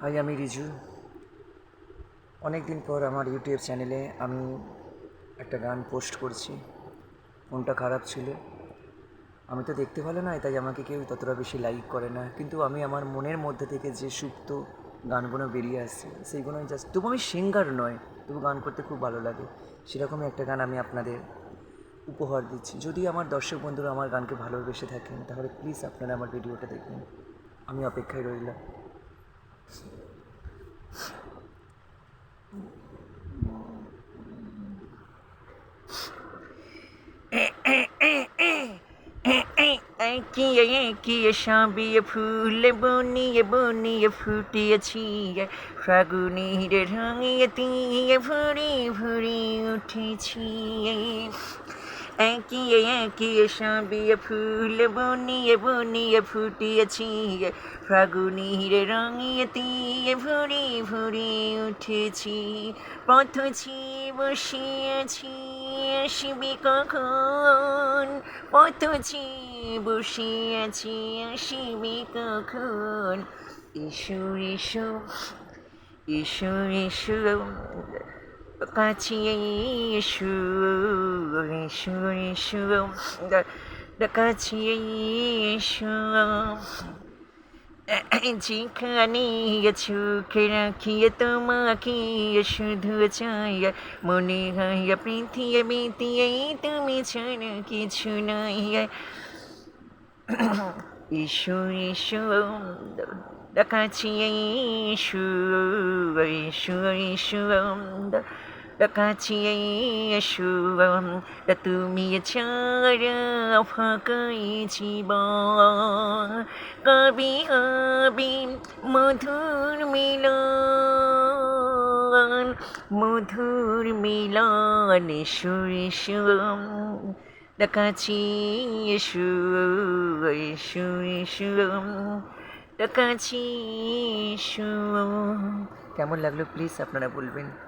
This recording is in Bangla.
হাই আমি রিজু। অনেক দিন পর আমার ইউটিউব চ্যানেলে আমি একটা গান পোস্ট করছি। মনটা খারাপ ছিল। আমি তো দেখতে ভালো নয়, তাই আমাকে কেউ ততটা বেশি লাইক করে না। কিন্তু আমি আমার মনের মধ্যে থেকে যে সুপ্ত গানগুলো বেরিয়ে আসছে সেইগুলো জাস্ট তবু আমি সিঙ্গার নয়, তবু গান করতে খুব ভালো লাগে। সেরকমই একটা গান আমি আপনাদের উপহার দিচ্ছি। যদি আমার দর্শক বন্ধুরা আমার গানকে ভালোবেসে থাকেন, তাহলে প্লিজ আপনারা আমার ভিডিওটা দেখবেন। আমি অপেক্ষায় রইলাম। একিয়ে একিয়ে সাবিয়ে ফুল বনিয়ে বনিয়ে ফুটিয়েছি ফাগুনির রঙিয়ে দিয়ে ভরি ভরি উঠেছি একিয়ে একিয়ে সাবিয়ে ফুল বনিয়ে বনিয়ে ফুটিয়েছি ফাগুনির রঙিয়ে দিয়ে ভরি ভরি উঠেছি পথছি বসিয়েছি আসবি কখন পথছি বসিয়েছি আসবি কখন এসো এসো এসো এসো কাছে এসো এসো এসো কাছে এসো যেখানে চোখে রাখিয়ে তোমাকে শুধু চাই মনে হয় পৃথিবীতে তুমি ছাড়া কিছু নাই এসো এসো কাছে এসো এসো এসো কাছে এসো তুমি ছাড়া ফাঁকাই জীবন। কবি হবি মধুর মিলন মধুর মিলন এসো এসো কাছে এসো এসো এসো কাছে কেমন লাগল প্লিজ আপনারা বলবেন।